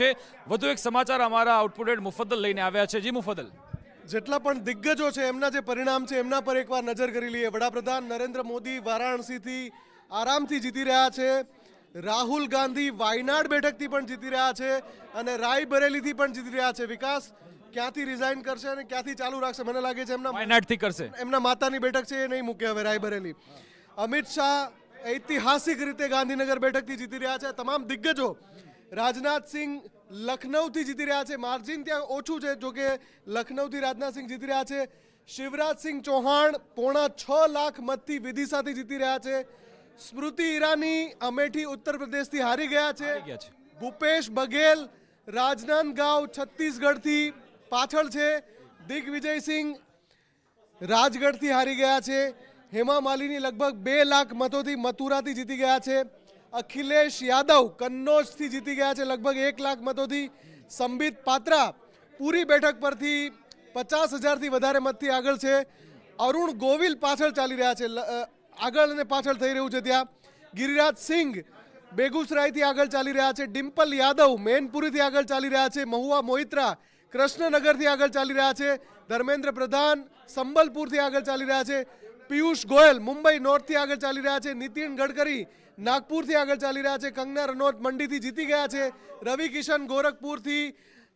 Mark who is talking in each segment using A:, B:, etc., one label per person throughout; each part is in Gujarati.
A: છે. વધુ એક સમાચાર અમારા આઉટપુટેડ મુફદ્દલ લઈને આવ્યા છે. જી મુફદ્દલ.
B: જેટલા પણ દિગ્ગજો છે એમના જે પરિણામ છે એમના પર એકવાર નજર કરી લઈએ. વડાપ્રધાન નરેન્દ્ર મોદી વારાણસીથી આરામથી જીતી રહ્યા છે. રાહુલ ગાંધી વાયનાડ બેઠકથી પણ જીતી રહ્યા છે અને રાયબરેલીથી પણ જીતી રહ્યા છે. વિકાસ ક્યાંથી રિઝાઇન કરશે અને ક્યાંથી ચાલુ રાખશે? મને લાગે છે એમના
A: વાયનાડથી કરશે.
B: એમના માતાની બેઠક છે એ નહીં મૂકે હવે રાયબરેલી. અમિત શાહ ઐતિહાસિક રીતે ગાંધીનગર બેઠકથી જીતી રહ્યા છે. તમામ દિગ્ગજો રાજનાથસિંહ લખનૌથી જીતી રહ્યા છે. માર્જિન ત્યાં ઓછું છે જોકે લખનૌથી રાજનાથસિંહ જીતી રહ્યા છે. શિવરાજસિંહ ચૌહાણ પોણા છ લાખ મતથી વિદિશાથી જીતી રહ્યા છે. સ્મૃતિ ઈરાની અમેઠી ઉત્તર પ્રદેશથી હારી ગયા છે.
A: ગયા છે.
B: ભૂપેશ બઘેલ રાજનાંદગાંવ છત્તીસગઢથી પાછળ છે. દિગ્વિજયસિંહ રાજગઢથી હારી ગયા છે. હેમા માલિની લગભગ બે લાખ મતોથી મથુરાથી જીતી ગયા છે. અખિલેશ યાદવ કન્નોજથી જીતી ગયા છે લગભગ એક લાખ મતોથી. સંબિત પાત્રા પૂરી બેઠક પરથી પચાસ હજારથી વધારે મતથી આગળ છે. અરુણ ગોવિલ પાછળ ચાલી રહ્યા છે. આગળ અને પાછળ થઈ રહ્યું છે ત્યાં. ગિરિરાજ સિંઘ બેગુસરાયથી આગળ ચાલી રહ્યા છે. ડિમ્પલ યાદવ મેનપુરીથી આગળ ચાલી રહ્યા છે. મહુવા મોહિત્રા કૃષ્ણનગરથી આગળ ચાલી રહ્યા છે. ધર્મેન્દ્ર પ્રધાન સંબલપુરથી આગળ ચાલી રહ્યા છે. પિયુષ ગોયલ મુંબઈ નોર્થથી આગળ ચાલી રહ્યા છે. નીતિન ગડકરી નાગપુરથી આગળ ચાલી રહ્યા છે. કંગના રનૌત મંડીથી જીતી ગયા છે. રવિ કિશન ગોરખપુરથી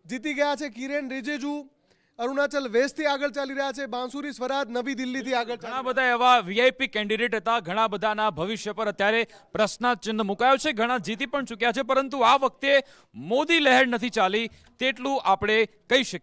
B: જીતી ગયા છે. કિરેન રિજિજુ અરુણાચલ વેસ્ટથી આગળ ચાલી રહ્યા છે. બાંસુરી સ્વરાજ નવી દિલ્હીથી આગળ
A: ઘણા બધા એવા વીઆઈપી કેન્ડિડેટ હતા. ઘણા બધાના ભવિષ્ય પર અત્યારે પ્રશ્નાચિહ્ન મુકાયો છે. ઘણા જીતી પણ ચૂક્યા છે. પરંતુ આ વખતે મોદી લહેર નથી ચાલી તેટલું આપણે કહી શકીએ